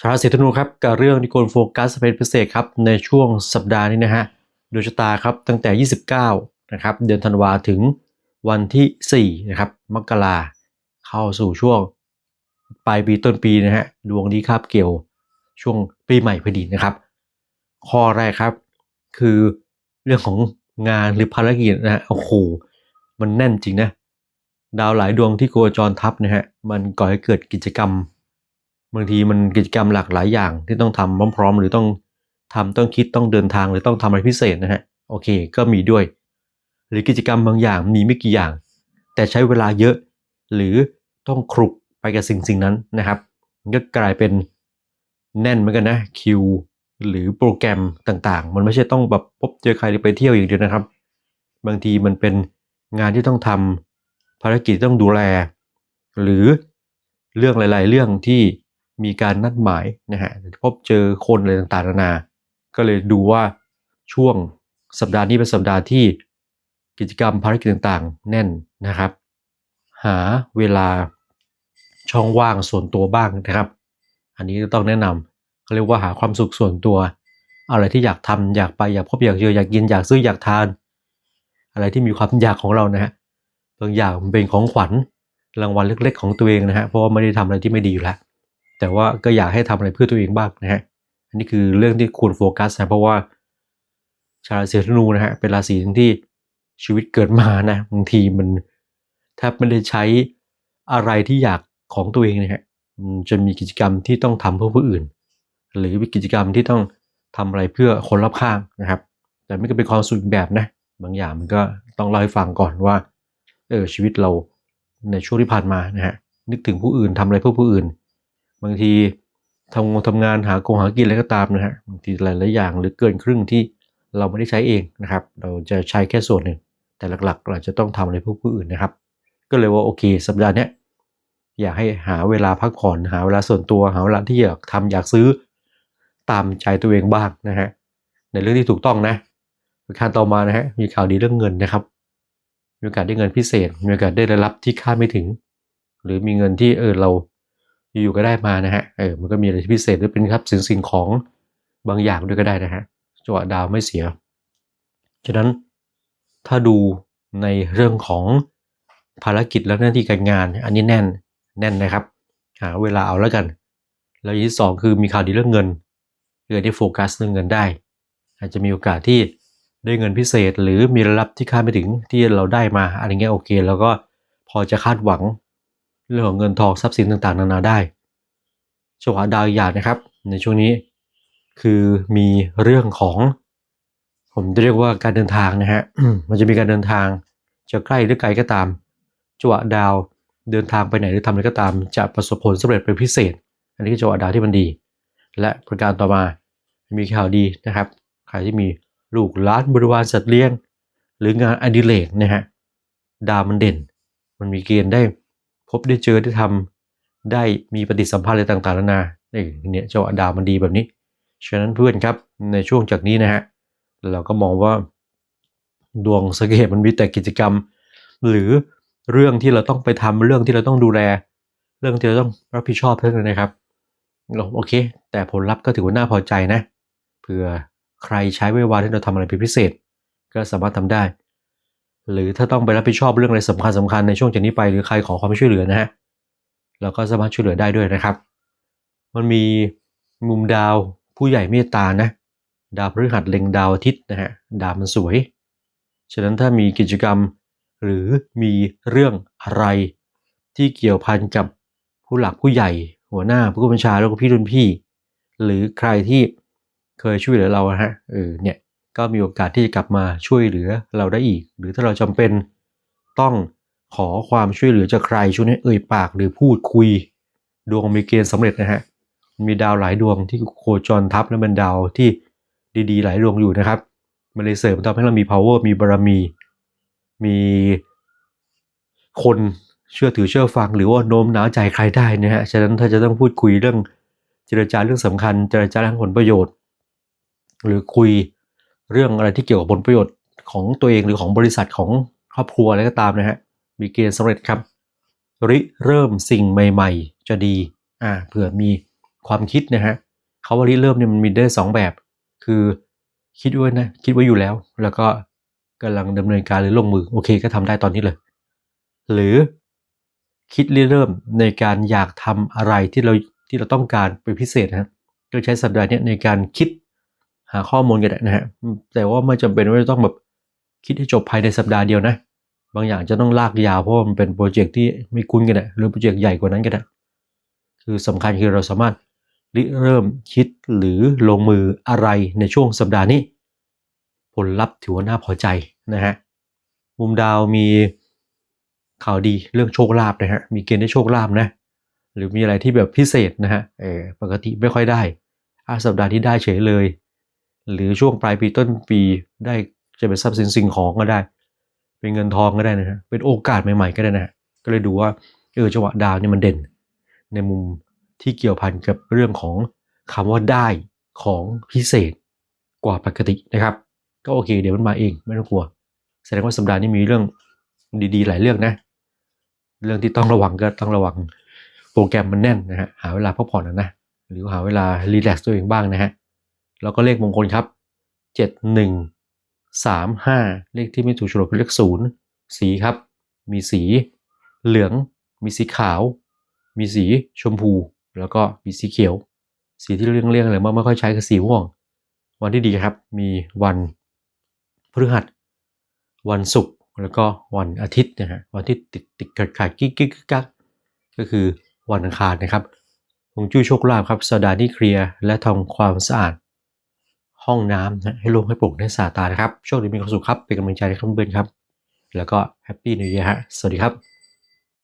ชาวราศีธนูครับกับเรื่องที่ควรโฟกัสเป็นพิเศษครับในช่วงสัปดาห์นี้นะฮะดวงชะตาครับตั้งแต่ 29 นะครับ เดือนธันวาถึงวันที่ 4 นะครับ มกราเข้าสู่ช่วงปลายปีต้นปีนะฮะดวงนี้คาบเกี่ยวช่วงปีใหม่พอดีนะครับ ข้อแรกครับ คือเรื่องของงานหรือภารกิจนะฮะโอ้โหมันแน่นจริงนะ ดาวหลายดวงที่โคจรทับนะฮะมันก่อให้เกิดกิจกรรม บางทีมันกิจกรรมหลากหลายอย่างที่ต้องทำพร้อมๆ หรือต้องทำต้องคิดต้องเดินทางหรือต้องทำอะไรพิเศษนะฮะโอเค ก็มีด้วย หรือกิจกรรมบางอย่างมีไม่กี่อย่าง แต่ใช้เวลาเยอะ หรือต้องครุกไปกับสิ่งสิ่งนั้นนะครับมันก็กลายเป็นแน่นเหมือนกันนะคิวหรือโปรแกรมต่างๆ มันไม่ใช่ต้องแบบพบเจอใครหรือไปเที่ยวอย่างเดียวนะครับ บางทีมันเป็นงานที่ต้องทำภารกิจต้องดูแล หรือเรื่องหลาย ๆ เรื่องที่ มีการนัดหมายนะฮะพบเจอคนอะไรต่างๆนานา ก็เลยดูว่าช่วงสัปดาห์นี้เป็นสัปดาห์ที่กิจกรรมภารกิจต่างๆ แน่นนะครับ หาเวลาช่องว่างส่วนตัวบ้างนะครับ อันนี้ต้องแนะนำเขาเรียกว่าหาความสุขส่วนตัว อะไรที่อยากทำอยากไปอยากพบอยากเจออยากกินอยากซื้ออยากทาน อะไรที่มีความอยากของเรานะฮะบางอย่างมันเป็นของขวัญรางวัลเล็ก ๆ ของตัวเองนะฮะเพราะว่าไม่ได้ทำอะไรที่ไม่ดีอยู่แล้ว แต่ว่าก็อยากให้ทำอะไรเพื่อตัวเองบ้างนะฮะอันนี้คือเรื่องที่ควรโฟกัสนะเพราะว่าชาวราศีธนูนะฮะเป็นราศีที่ชีวิตเกิดมานะบางทีมันแทบไม่ได้ใช้อะไรที่อยากของตัวเองนะฮะจะมีกิจกรรมที่ต้องทำเพื่อผู้อื่น หรือมีกิจกรรมที่ต้องทำอะไรเพื่อคนรอบข้างนะครับ แต่ไม่ก็เป็นความสุขแบบนะบางอย่างมันก็ต้องเล่าให้ฟังก่อนว่าเออชีวิตเราในช่วงที่ผ่านมานะฮะนึกถึงผู้อื่นทำอะไรเพื่อผู้อื่น บางทีทำงานทำงานหากงหากินอะไรก็ตามนะฮะบางทีหลายๆอย่างหรือเกินครึ่งที่เราไม่ได้ใช้เองนะครับ เราจะใช้แค่ส่วนหนึ่ง แต่หลักๆ เราจะต้องทำอะไรเพื่อผู้อื่นนะครับ ก็เลยว่าโอเค สัปดาห์นี้อยากให้หาเวลาพักผ่อนหาเวลาส่วนตัวหาเวลาที่อยากทำอยากซื้อตามใจตัวเองบ้างนะฮะในเรื่องที่ถูกต้องนะประการต่อมานะฮะมีข่าวดีเรื่องเงินนะครับ มีโอกาสได้เงินพิเศษ มีโอกาสได้รายรับที่คาดไม่ถึง หรือมีเงินที่เออเรา อยู่ก็ได้มานะฮะเออมันก็มีอะไรพิเศษหรือเป็นครับสิ่งสิ่งของบางอย่างด้วยก็ได้นะฮะจังหวะดาวไม่เสีย ฉะนั้นถ้าดูในเรื่องของภารกิจและหน้าที่การงาน อันนี้แน่นแน่นนะครับ หาเวลาเอาแล้วกัน แล้วอย่างที่สองคือมีข่าวดีเรื่องเงินเกิดได้โฟกัสเรื่องเงินได้ อาจจะมีโอกาสที่ได้เงินพิเศษ หรือมีรายรับที่คาดไม่ถึงที่เราได้มาอะไรเงี้ยโอเค แล้วก็พอจะคาดหวัง เรื่องของเงินทองทรัพย์สินต่างๆ นานาได้จังหวะดาวอย่างนะครับ ในช่วงนี้คือมีเรื่องของ ผมจะเรียกว่าการเดินทางนะฮะมันจะมีการเดินทางจะใกล้หรือไกลก็ตามจังหวะดาวเดินทางไปไหนหรือทำอะไรก็ตาม จะประสบผลสำเร็จเป็นพิเศษ อันนี้คือจังหวะดาวที่มันดี และประการต่อมามีข่าวดีนะครับ ใครที่มีลูกหลานบริวารสัตว์เลี้ยง หรืองานอดิเรกนะฮะดาวมันเด่น มันมีเกณฑ์ได้ พบได้เจอได้ทำได้มีปฏิสัมพันธ์อะไรต่างๆนานาเนี่ยเจังหวะดาวมันดีแบบนี้ ฉะนั้นเพื่อนครับในช่วงจากนี้นะฮะเราก็มองว่าดวงสเกตมันมีแต่กิจกรรม หรือเรื่องที่เราต้องไปทำเรื่องที่เราต้องดูแล เรื่องที่เราต้องรับผิดชอบเท่านั้นนะครับโอเค แต่ผลลัพธ์ก็ถือว่าน่าพอใจนะเผื่อใครใช้เวลาที่เราทำอะไรเป็นพิเศษ ก็สามารถทำได้ หรือถ้าต้องไปรับผิดชอบเรื่องอะไรสำคัญสำคัญในช่วงจากนี้ไปหรือใครขอความช่วยเหลือนะฮะเราก็สามารถช่วยเหลือได้ด้วยนะครับ มันมีมุมดาวผู้ใหญ่เมตตานะดาวพฤหัสเล็งดาวอาทิตย์นะฮะดาวมันสวย ฉะนั้นถ้ามีกิจกรรมหรือมีเรื่องอะไรที่เกี่ยวพันกับผู้หลักผู้ใหญ่ หัวหน้าผู้บัญชาแล้วก็พี่รุ่นพี่ หรือใครที่เคยช่วยเหลือเราฮะเออเนี่ย ก็มีโอกาสที่จะกลับมาช่วยเหลือเราได้อีก หรือถ้าเราจำเป็นต้องขอความช่วยเหลือจากใครช่วยให้เอ่ยปากหรือพูดคุย ดวงมีเกณฑ์สำเร็จนะฮะมีดาวหลายดวงที่โคจรทับและเป็นดาวที่ดีๆ หลายดวงอยู่นะครับมันเลยเสริมทำให้เรามี power มีบารมี มีคนเชื่อถือเชื่อฟังหรือว่าโน้มน้าวใจใครได้นะฮะ ฉะนั้นถ้าจะต้องพูดคุยเรื่องเจรจาเรื่องสำคัญ เจรจาเรื่องผลประโยชน์ หรือคุย เรื่องอะไรที่เกี่ยวกับผลประโยชน์ของตัวเองหรือของบริษัทของครอบครัวอะไรก็ตามนะฮะมีเกณฑ์สำเร็จครับ ริเริ่มสิ่งใหม่ ๆ จะดีอ่าเผื่อมีความคิดนะฮะเขาว่าริเริ่มเนี่ยมันมีได้สองแบบ คือคิดไว้นะคิดไว้อยู่แล้ว แล้วก็กำลังดำเนินการหรือลงมือโอเคก็ทำได้ตอนนี้เลย หรือคิดริเริ่มในการอยากทำอะไรที่เราที่เราต้องการเป็นพิเศษนะฮะก็ใช้สัปดาห์นี้ในการคิด หาข้อมูลกันนะฮะแต่ว่าไม่จำเป็นว่าจะต้องแบบคิดให้จบภายในสัปดาห์เดียวนะ บางอย่างจะต้องลากยาวเพราะมันเป็นโปรเจกต์ที่ไม่คุ้นกันนะหรือโปรเจกต์ใหญ่กว่านั้นก็ได้คือสำคัญคือเราสามารถริเริ่มคิดหรือลงมืออะไรในช่วงสัปดาห์นี้ ผลลัพธ์ถือว่าน่าพอใจนะฮะมุมดาวมีข่าวดีเรื่องโชคลาภนะฮะมีเกณฑ์ได้โชคลาภนะ หรือมีอะไรที่แบบพิเศษนะฮะเออปกติไม่ค่อยได้อาสัปดาห์ที่ได้เฉยเลย หรือช่วงปลายปีต้นปีได้จะเป็นทรัพย์สินสิ่งของก็ได้ เป็นเงินทองก็ได้นะฮะเป็นโอกาสใหม่ๆก็ได้นะก็เลยดูว่าเออจังหวะดาวเนี่ยมันเด่น ในมุมที่เกี่ยวพันกับเรื่องของคำว่าได้ของพิเศษกว่าปกตินะครับ ก็โอเค เดี๋ยวมันมาเองไม่ต้องกลัว แสดงว่าสัปดาห์นี้มีเรื่องดีๆ หลายเรื่องนะ เรื่องที่ต้องระวังก็ต้องระวังโปรแกรมมันแน่นนะฮะหาเวลาพักผ่อนนะนะหรือหาเวลารีแลกซ์ตัวเองบ้างนะฮะ แล้วก็เลขมงคลครับเจ็ดหนึ่งสามห้าเลขที่ไม่ถูกฉลกเป็นเลขศูนย์สีครับ มีสี เหลือง มีสีขาว มีสีชมพู แล้วก็มีสีเขียว สีที่เลี่ยงเลี่ยงๆเลยไม่ค่อยใช้คือสีม่วง วันที่ดีครับ มีวันพฤหัส วันศุกร์ แล้วก็วันอาทิตย์นะฮะ วันที่ติดติดขัดขัดกิ๊กกิ๊กกักก็คือวันอังคารนะครับฮงจุ้ยโชคลาภครับสดาห์นี้เคลียร์และทำความสะอาด ห้องน้ำนะให้ร่วงให้ปลูกให้สาตานะครับโชคดีมีความสุขครับเป็นกำลังใจให้ทุกเพื่อนครับ แล้วก็แฮปปี้นิวเย r ฮะสวัสดีครับ